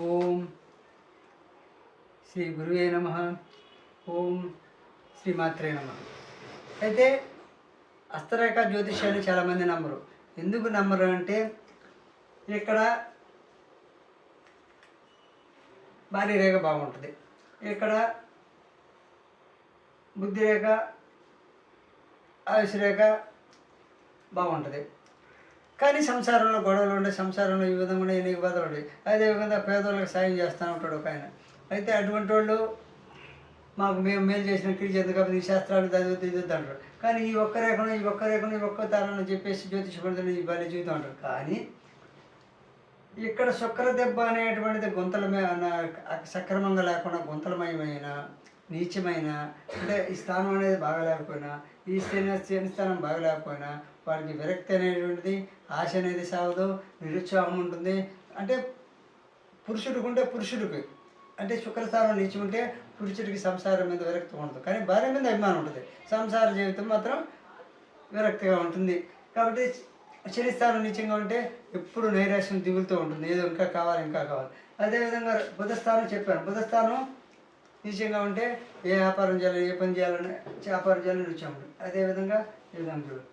ఓం శ్రీ గురువే నమ. ఓం శ్రీమాత్రే నమ. అయితే అస్తరేఖ జ్యోతిష్యాన్ని చాలామంది నమ్మరు. ఎందుకు నమ్మరు అంటే ఇక్కడ భారీ రేఖ బాగుంటుంది. ఇక్కడ బుద్ధి రేఖ ఆయుష్ రేఖ బాగుంటుంది. కానీ సంసారంలో గొడవలు ఉండే సంసారంలో ఈ విధంగా ఉండే ఎన్ని బాధలు ఉంటాయి అదేవిధంగా పేదోళ్ళకి సాయం చేస్తూ ఉంటాడు ఒక ఆయన. అయితే అటువంటి వాళ్ళు మాకు మేము మేలు చేసిన కీడు కాబట్టి ఈ శాస్త్రాలు చదివితే ఇది అంటారు కానీ ఈ ఒక్క రేఖను ఈ ఒక్క రేఖను ఈ ఒక్క తారని చెప్పేసి జ్యోతిష పండితులు ఈ బాల్య జీవితం అంటారు కానీ ఇక్కడ శుక్ర దెబ్బ అనేటువంటిది గుంతలమైన సక్రమంగా లేకుండా గుంతలమయమైన నీచమైన అంటే ఈ స్థానం అనేది బాగా లేకపోయినా ఈ స్థాన శని స్థానం బాగలేకపోయినా వాడికి విరక్తి అనేటువంటిది ఆశ అనేది సాగదు నిరుత్సాహం ఉంటుంది. అంటే పురుషుడికి ఉంటే పురుషుడికి అంటే శుక్రస్థానం నిలిచి ఉంటే పురుషుడికి సంసారం మీద విరక్తి ఉండదు. కానీ భార్య మీద అభిమానం ఉంటుంది. సంసార జీవితం మాత్రం విరక్తిగా ఉంటుంది. కాబట్టి శనిస్థానం నిత్యంగా ఉంటే ఎప్పుడు నైరాశ్యం దిగులుతూ ఉంటుంది. ఏదో ఇంకా కావాలి ఇంకా కావాలి. అదేవిధంగా బుధస్థానం చెప్పాను. బుధస్థానం నిత్యంగా ఉంటే ఏ వ్యాపారం చేయాలి ఏ పని చేయాలని వ్యాపారం చేయాలని రుచి ఉంటుంది. అదేవిధంగా ఈ విధంగా చూడు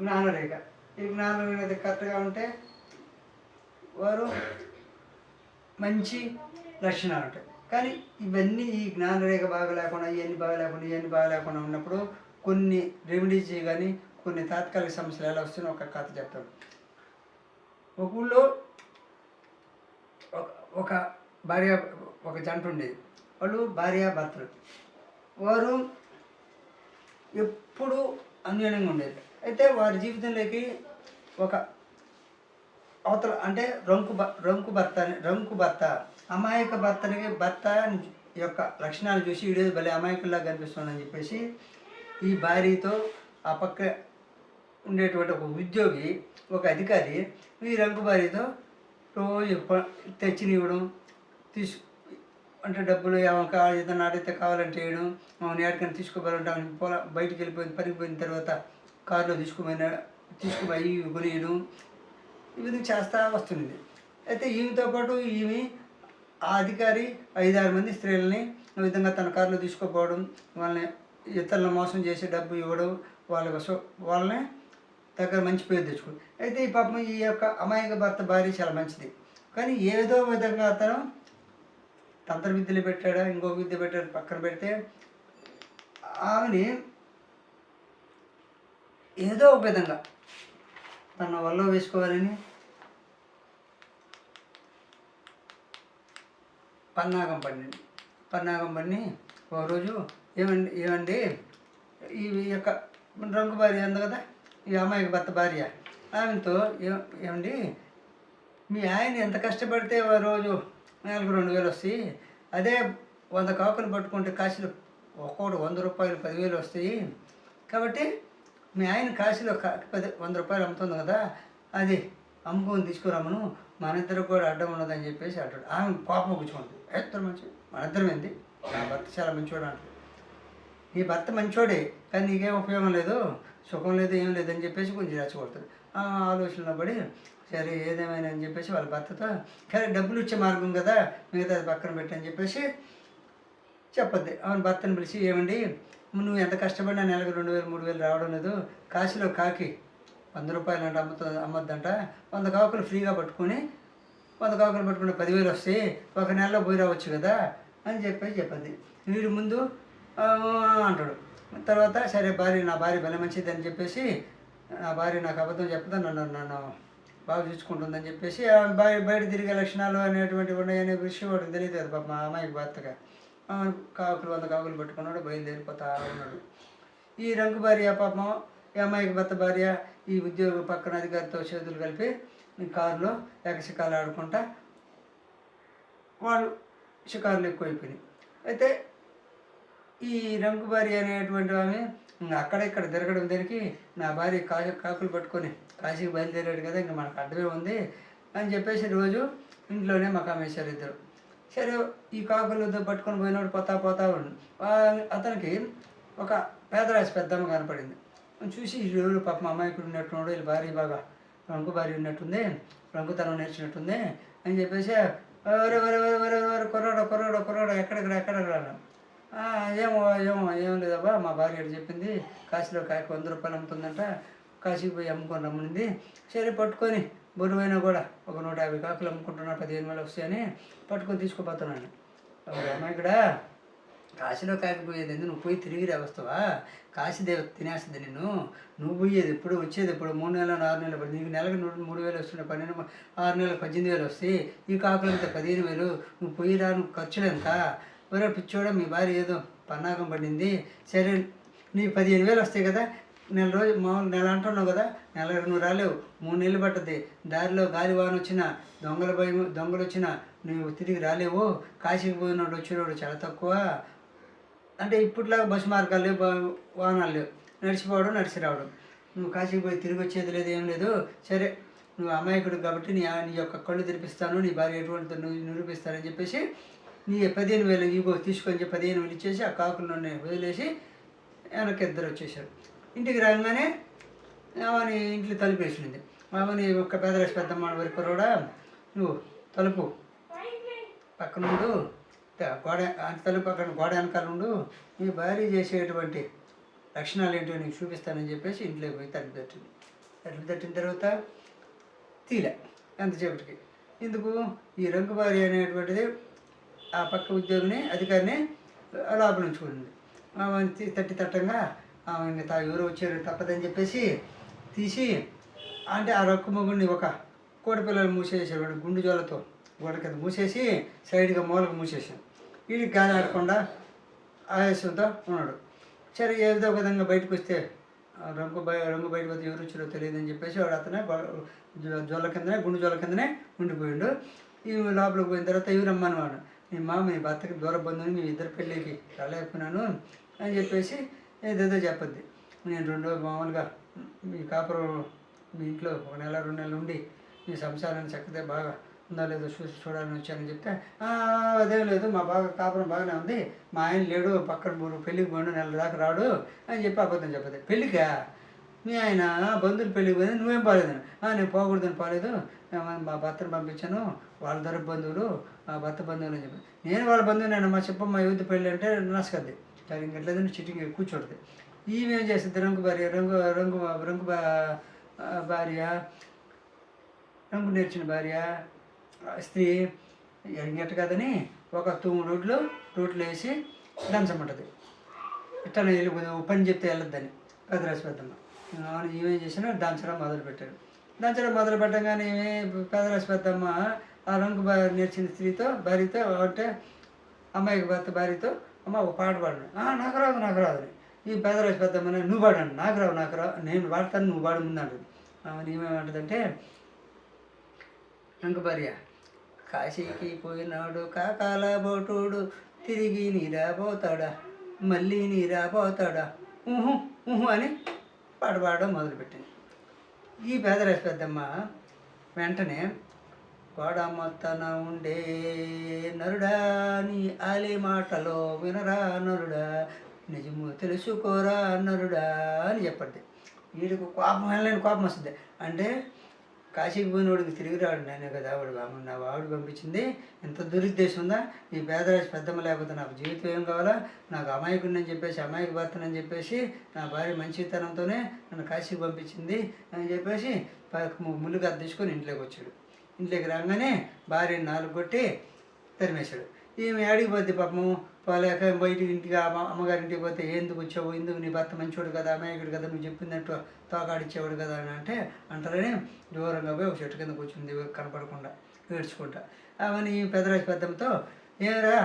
జ్ఞానరేఖ ఈ జ్ఞానరేఖ అనేది కరెక్ట్గా ఉంటే వారు మంచి లక్షణాలు ఉంటాయి కానీ ఇవన్నీ ఈ జ్ఞానరేఖ బాగా లేకుండా ఇవన్నీ బాగా లేకుండా ఇవన్నీ బాగా లేకుండా ఉన్నప్పుడు కొన్ని రెమెడీస్ కానీ కొన్ని తాత్కాలిక సమస్యలు ఎలా వస్తున్నాయి ఒక కథ చెప్తాను. ఒక ఊళ్ళో ఒక- ఒక భార్య ఒక జంట ఉండేది. వాళ్ళు భార్య భర్తలు వారు ఎప్పుడు అన్యోన్యంగా ఉండేది. అయితే వారి జీవితంలోకి ఒక అవతల అంటే రంకు భ రంకు భర్త అని రంకు భర్త అమాయక భర్తని భర్త యొక్క లక్షణాలు చూసి వీడియో భలే అమాయకుల్లా కనిపిస్తుందని చెప్పేసి ఈ భార్యతో ఆ పక్క ఉండేటువంటి ఒక ఉద్యోగి ఒక అధికారి ఈ రంకు భార్యతో రోజు తెచ్చినివ్వడం తీసు అంటే డబ్బులు ఏమైనా కావాలి ఏదైనా అడిగితే కావాలంటే వేయడం మమ్మల్ని ఎక్కడికైనా తీసుకోవాలంటే ఆమె పొల బయటికి వెళ్ళిపోయిన పనికి పోయిన తర్వాత కారులో తీసుకుపోయిన తీసుకుపోయి కొనియడం ఈ విధంగా చేస్తూ వస్తుంది అయితే ఈమెతో పాటు ఈమె ఆ అధికారి ఐదారు మంది స్త్రీలని ఈ విధంగా తన కారులో తీసుకుపోవడం వాళ్ళని ఇతరులను మోసం చేసి డబ్బు ఇవ్వడం వాళ్ళ సో వాళ్ళని దగ్గర మంచి పేరు తెచ్చుకోవడం. అయితే ఈ పాపం ఈ యొక్క అమాయక భర్త భార్య చాలా మంచిది. కానీ ఏదో విధంగా అతను తంత్ర విద్యలు పెట్టాడా ఇంకో విద్య పెట్టాడు పక్కన పెడితే ఆమెని ఏదో ఒక విధంగా. తన వల్ల వేసుకోవాలని. పన్నాగం పండింది. పన్నాగం పండి ఒక రోజు ఏమండి ఏమండి ఈ యొక్క రంగు భార్య ఉంది కదా ఈ అమ్మాయికి భర్త భార్య. ఆమెతో ఏ- ఏమండి మీ ఆయన ఎంత కష్టపడితే రోజు నెలకు రెండు వేలు వస్తాయి అదే వంద కాకులు పట్టుకుంటే కాశీలో ఒక్కొక్కటి వంద రూపాయలు పదివేలు వస్తాయి. కాబట్టి మీ ఆయన కాశీలో పది వంద రూపాయలు అమ్ముతుంది కదా అది అమ్ముకొని తీసుకురామను మన ఇద్దరు కూడా అడ్డం ఉండదని చెప్పేసి అంటాడు. ఆమె కోపం కూర్చుకుంటుంది ఇద్దరు మంచి మన ఇద్దరం ఏంది? నా భర్త చాలా మంచివాడు అంటాడు. నీ భర్త మంచోడే కానీ నీకేం ఉపయోగం లేదు సుఖం లేదు ఏం లేదని చెప్పేసి కొంచెం రెచ్చగొడతాడు. ఆ ఆలోచనలో పడి సరే ఏదేమైనా అని చెప్పేసి వాళ్ళ భర్తతో కానీ డబ్బులు ఇచ్చే మార్గం కదా మిగతా పక్కన పెట్టని చెప్పేసి చెప్పద్ది. అవును భర్తను పిలిచి ఏమండి నువ్వు ఎంత కష్టపడినా నెలకు రెండు వేలు మూడు వేలు రావడం లేదు. కాశీలో కాకి వంద రూపాయలు అంటే అమ్ముతా అమ్మద్దంట. వంద కాకులు ఫ్రీగా పట్టుకొని వంద కాకులు పట్టుకుంటే పదివేలు వస్తాయి. ఒక నెలలో పోయి రావచ్చు కదా అని చెప్పేసి చెప్పద్ది. వీడు ముందు అంటాడు. తర్వాత సరే భార్య నా భార్య బలం మంచిది అని చెప్పేసి నా భార్య నాకు అబద్ధం చెప్పదా? నన్ను నన్ను బాగా చూసుకుంటుందని చెప్పేసి బయట తిరిగే లక్షణాలు అనేటువంటివి ఉన్నాయనే విషయం వాడికి తెలియదు కదా పాప. మా అమ్మాయికి భర్తగా కాకులు వంద కాకులు పట్టుకున్నాడు బయలుదేరిపోతా ఉన్నాడు ఈ రంగు భార్య పాపం ఈ అమ్మాయికి భర్త భార్య ఈ ఉద్యోగ పక్కన అధికారితో చేతులు కలిపి కారులో ఎగశికాలు ఆడుకుంటా వాళ్ళు షికారులు ఎక్కువైపోయినాయి. అయితే ఈ రంగు భార్య అనేటువంటి ఆమె అక్కడ ఇక్కడ తిరగడం దానికి? నా భార్య కా కాకులు పట్టుకొని కాశీకి బయలుదేరాడు కదా ఇంకా మనకు అడ్డమే ఉంది అని చెప్పేసి రోజు ఇంట్లోనే మకామేశారు ఇద్దరు సరే ఈ కాకులతో పట్టుకొని పోయినాడు పోతా పోతా ఉండు. అతనికి ఒక పేదరాశి పెద్దమ్మ కనపడింది. చూసి ఈ పాప మా అమ్మాయికి ఉన్నట్టున్నాడు వీళ్ళు భార్య బాగా రంగు భార్య ఉన్నట్టుంది రంగుతనం నేర్చినట్టుంది అని చెప్పేసి వరే వరే వరే వరే వరే కుర్రాడు కుర్రాడు కుర్రాడు ఎక్కడెక్కడ ఎక్కడెక్కడ ఏమో ఏమో ఏం లేదబ్బా మా భార్య చెప్పింది కాశీలో కాకి వంద రూపాయలు అమ్ముతుందంట కాశీకి పోయి అమ్ముకొని రమ్మనింది. సరే పట్టుకొని బరువైనా కూడా ఒక నూట యాభై కాకులు అమ్ముకుంటున్నా పదిహేను వేలు వస్తాయని పట్టుకొని తీసుకుపోతున్నాను అమ్మాయికడా కాశీలో కాకపోయేది ఎందుకు నువ్వు పోయి తిరిగి వస్తావా? కాశీదేవ తినేస్తుంది నిన్ను. నువ్వు పోయేది ఎప్పుడు? వచ్చేది ఎప్పుడు? మూడు నెలలు ఆరు నెలలు పడి నీకు నెలకు నూట మూడు వేలు వస్తుండే పన్నెండు ఆరు నెలలు పద్దెనిమిది వేలు వస్తాయి. ఈ కాకులు అంతా పదిహేను వేలు. నువ్వు పోయి రా నువ్వు ఖర్చులు ఎంత? ఒరే పిచ్చోడ మీ భార్య ఏదో పన్నాగం పడింది. సరే నీ పదిహేను వేలు వస్తాయి కదా నెల రోజు మామూలు నెల అంటున్నావు కదా నెల నువ్వు రాలేవు మూడు నెలలు పట్టద్ది. దారిలో గాలి వాన వచ్చిన దొంగల భయం దొంగలు వచ్చినా నువ్వు తిరిగి రాలేవు. కాశీకి పోయినోడు వచ్చినోడు చాలా తక్కువ. అంటే ఇప్పట్లాగా బస్సు మార్గాలు లేవు వాహనాలు లేవు. నడిచిపోవడం నడిచి రావడం. నువ్వు కాశీకి పోయి తిరిగి వచ్చేది లేదు ఏం లేదు. సరే నువ్వు అమాయకుడు కాబట్టి నీ నీ యొక్క కళ్ళు తెరిపిస్తాను నీ భార్య ఎటువంటి నువ్వు నిరూపిస్తానని చెప్పేసి నీ పదిహేను వేలు ఇగో తీసుకొని చెప్పి పదిహేను వేలు ఇచ్చేసి ఆ కాకులు వదిలేసి వెనక్కి ఇద్దరు వచ్చేసారు ఇంటికి రాగానే ఆమెని ఇంట్లో తలుపేసింది. ఆమెని ఒక్క పేదరాశి పెద్దమ్మ వరకు కూడా నువ్వు తలుపు. పక్కనుండు గోడ తలుపు పక్కన గోడ వెనకాల ఉండు నీ భార్య చేసేటువంటి లక్షణాలు ఏంటో నీకు చూపిస్తానని చెప్పేసి ఇంట్లోకి పోయి తలుపు తట్టింది. తలుపు తట్టిన తర్వాత తీలే ఎంతసేపటికి ఎందుకు? ఈ రంగు భార్య అనేటువంటిది ఆ పక్క ఉద్యోగిని అధికారిని లోపల ఉంచుకుంది తట్టి తట్టంగా తా ఎవరు వచ్చారు తప్పదని చెప్పేసి తీసి అంటే ఆ రొక్కు మొగుడిని ఒక కోడి పిల్లలు మూసేసాడు వాడు గుండు జోలతో గోడ కింద మూసేసి సైడ్గా మూలకు మూసేసాం వీడికి గాలి ఆడకుండా ఆయాసంతో ఉన్నాడు. సరే ఏదో విధంగా బయటకు వస్తే రంగు బయ రంగు బయటకు వస్తే ఎవరు వచ్చారో తెలియదని చెప్పేసి వాడు అతనే బ- జొల్ల కిందనే గుండు జొల్ల కిందనే ఉండిపోయిండు. ఈ లోపలికి పోయిన తర్వాత ఎవరు రమ్మని వాడు. మీ మామ మీ భర్తకి దూర బంధువుని మీ ఇద్దరు పెళ్ళికి రాలేకపోయినాను అని చెప్పేసి ఏదేదో చెప్పద్ది. నేను రెండు మామూలుగా మీ కాపురం మీ ఇంట్లో ఒక నెల రెండు నెలలు ఉండి మీ సంసారాన్ని చక్కదే బాగా ఉందో లేదో చూసి చూడాలని వచ్చానని చెప్తే అదేం లేదు మా బాగా కాపురం బాగానే ఉంది. మా ఆయన లేడు పక్కన మూడు పెళ్ళికి పోయిన నెల దాకా రాడు అని చెప్పి అబద్ధం చెప్పదు పెళ్ళికా? మీ ఆయన బంధువులు పెళ్ళికి పోయింది నువ్వేం పోలేదని నేను పోకూడదని పోలేదు. మా భర్తను పంపించాను వాళ్ళ దొర బంధువులు మా భర్త బంధువులు అని చెప్పి. నేను వాళ్ళ బంధువు చెప్పమ్మా మా మా పెళ్ళి అంటే నసకద్ది సరే ఇంకెట్లేదని చిట్టింగ్ కూర్చోడుతుంది ఈమె ఏం చేస్తుంది? రంగు భార్య రంగు రంగు రంగు భార్య రంగు నేర్చిన భార్య స్త్రీ ఎరిగట్టు కదని ఒక తూము రోడ్లు రోడ్లు వేసి దంచమంటుంది ఇట్లా వెళ్ళి పని చెప్తే వెళ్ళొద్దని. పెద్దరాశి పెద్దమ్మ అవును ఈమెం చేసినా దంచడం మొదలు పెట్టాడు దంచడం మొదలు పెట్టగానే ఏమి పెద్దరాశి పెద్దమ్మ ఆ రంగు భార్య నేర్చిన స్త్రీతో భార్యతో అంటే అమ్మాయికి భర్త భార్యతో అమ్మ ఒక పాట పాడను "ఆ, నాకు రాదు నాకు రాదు ఈ పెద్దరాశి పెద్దమ్మని నువ్వు పాడండి. నాకు రావు నాకు రావు. నేను పాడతాను నువ్వు పాడు ముందు అంటుంది ఆమె ఏమేమంటుందంటే భార్య కాశీకి పోయినాడు కాకాల బోటుడు తిరిగి నీరాబోతాడా మళ్ళీ నీరాబోతాడా ఊహు ఊహు అని పాట పాడడం మొదలుపెట్టింది. ఈ పేదరాజు పెద్దమ్మ వెంటనే గోడ ఉండే నరుడా నీ ఆలి మాటలో వినరా నరుడా నిజము తెలుసుకోరా నరుడా అని చెప్పండి. వీడికి కోపం వెళ్ళలేని కోపం వస్తుంది. అంటే కాశీకి పోయినోడికి తిరిగి రాడు నేనే కదా వాడు నా వాడు పంపించింది. ఎంత దురుద్దేశం ఉందా? ఈ పేదరాశి పెద్దమ్మ లేకపోతే నాకు జీవితం ఏం కావాలా? నాకు అమాయకుడిని అని చెప్పేసి అమాయక భర్తనని చెప్పేసి నా భార్య మంచితనంతోనే నన్ను కాశీకి పంపించింది అని చెప్పేసి ప- తీసుకొని ఇంట్లోకి వచ్చాడు. ఇంట్లోకి రాగానే భార్యని నాలుగు కొట్టి తరిమేశాడు. ఈమె అడిగి పోద్ది పాపము పోలేక బయటికి ఇంటికి అమ్మ అమ్మగారి ఇంటికి పోతే ఎందుకు వచ్చావు? ఎందుకు నీ భర్త మంచివాడు కదా అమాయకుడు కదా నువ్వు చెప్పిందంటూ తోకాడిచ్చేవాడు కదా అని అంటే అంటారని దూరంగా పోయి ఒక చెట్టు కింద కూర్చుంది కనపడకుండా ఏడ్చుకుంటా. అవని పెదరాజు పెద్దంతో ఏరా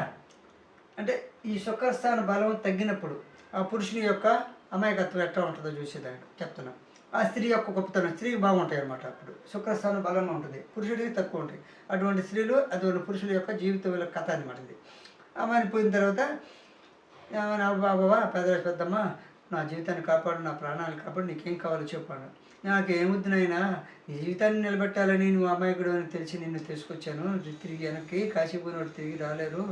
అంటే ఈ శుక్రస్థాన బలం తగ్గినప్పుడు ఆ పురుషుని యొక్క అమాయకత్వం ఎట్లా ఉంటుందో చూసేదాన్ని చెప్తున్నాను ఆ స్త్రీ యొక్క గొప్పతనం స్త్రీకి బాగుంటాయి అనమాట అప్పుడు. శుక్రస్థానం బలంగా ఉంటుంది. పురుషుడికి తక్కువ ఉంటాయి. అటువంటి స్త్రీలు అటువంటి పురుషుల యొక్క జీవితం కథ అనమాట ఇది. ఆమె పోయిన తర్వాత ఏమైనా బాబా పెద్ద పెద్దమ్మ నా జీవితాన్ని కాపాడు నా ప్రాణాలు కాపాడు నీకేం కావాలో చెప్పాను నాకు ఏముద్దునైనా ఈ జీవితాన్ని నిలబెట్టాలని నువ్వు అమాయకుడు అని తెలిసి నిన్ను తీసుకొచ్చాను. తిరిగి వెనక్కి కాశీపోయినోడు తిరిగి రాలేరు.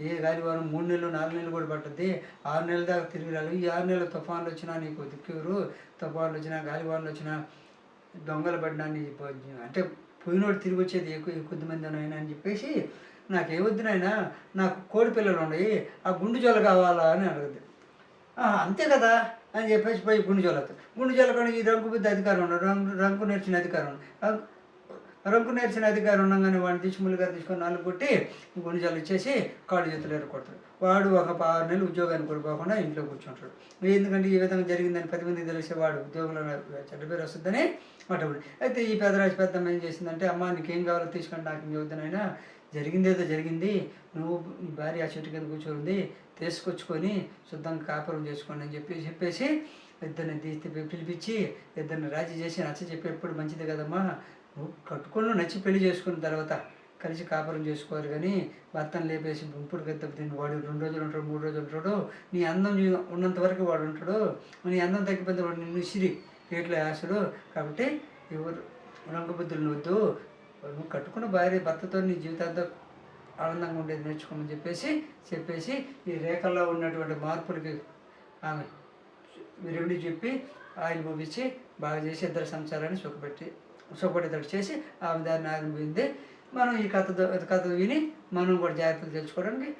ఏ గాలివారం మూడు నెలలు నాలుగు నెలలు కూడా పట్టుద్ది. ఆరు నెలల దాకా తిరిగి రాలేదు ఈ ఆరు నెలలు తుఫాన్లు వచ్చినా నీకు దిక్కేరు. తుఫాన్లు వచ్చినా గాలివాన్లు వచ్చినా దొంగలు పడినా నీ అంటే పోయినోడు తిరిగి వచ్చేది ఎక్కువ కొద్దిమంది అయినా అని చెప్పేసి నాకు ఏ వద్దునైనా నాకు కోడి పిల్లలు ఉన్నాయి. ఆ గుండు జోలు కావాలా అని అడుగుద్ది అంతే కదా అని చెప్పేసి పోయి గుండు జోలతో గుండు ఈ రంగు బిద్ద అధికారం ఉన్నాడు. రంగు రంకు నేర్చిన అధికారం ఉంది రంగు నేర్చిన అధికారం ఉండగానే వాడిని తీసి ములుగా తీసుకొని నాలుగు కొట్టి గుండు ఇచ్చేసి కాళ్ళు చేతులు ఎరగొడతాడు వాడు ఒక ఆరు నెలలు ఉద్యోగానికి కూడా పోకుండా ఇంట్లో కూర్చుంటాడు. ఎందుకంటే ఈ విధంగా జరిగిందని పది మందికి తెలిసే వాడు ఉద్యోగంలో చెడ్డ పేరు వస్తుందని అటువంటి అయితే ఈ పెదరాజు పెద్దమ్మ ఏం చేసిందంటే అమ్మ నీకేం కావాలో తీసుకొని నాకు ఇంకొద్దనైనా ఏదో జరిగింది. నువ్వు నీ భార్య ఆ చెట్టు కింద కూర్చోంది తీసుకొచ్చుకొని శుద్ధంగా కాపురం చేసుకోండి అని చెప్పి చెప్పేసి ఇద్దరిని తీసి పిలిపించి ఇద్దరిని రాజీ చేసి నచ్చ చెప్పేప్పుడు మంచిది కదమ్మా. నువ్వు కట్టుకొని నచ్చి పెళ్ళి చేసుకున్న తర్వాత కలిసి కాపురం చేసుకోవాలి కానీ భర్తను లేపేసి ఇప్పుడు పెద్ద దీన్ని వాడు రెండు రోజులు ఉంటాడు మూడు రోజులు ఉంటాడు. నీ అందం ఉన్నంత వరకు వాడు ఉంటాడు. నీ అందం తగ్గిపోతే వాడు నిన్ను ఇసిరి పేట్లో వేస్తాడు. కాబట్టి ఎవరు రంగుబుద్ధులను వద్దు. నువ్వు కట్టుకున్న భార్య భర్తతో నీ జీవితాంతం ఆనందంగా ఉండేది నేర్చుకోమని చెప్పేసి చెప్పేసి ఈ రేఖల్లో ఉన్నటువంటి మార్పులకి ఆమె రెమెడీ చెప్పి ఆయిల్ పంపించి బాగా చేసి ఇద్దరు సంసారాన్ని సుఖపెట్టి సుఖపడేటట్టు చేసి ఆమె దాన్ని ఆరంభింది మనం ఈ కథ కథ విని మనం కూడా జాగ్రత్తలు తెలుసుకోవడానికి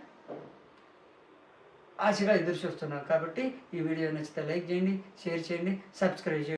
ఆశగా ఎదురు చూస్తున్నాం. కాబట్టి ఈ వీడియో నచ్చితే లైక్ చేయండి షేర్ చేయండి సబ్స్క్రైబ్ చేయండి.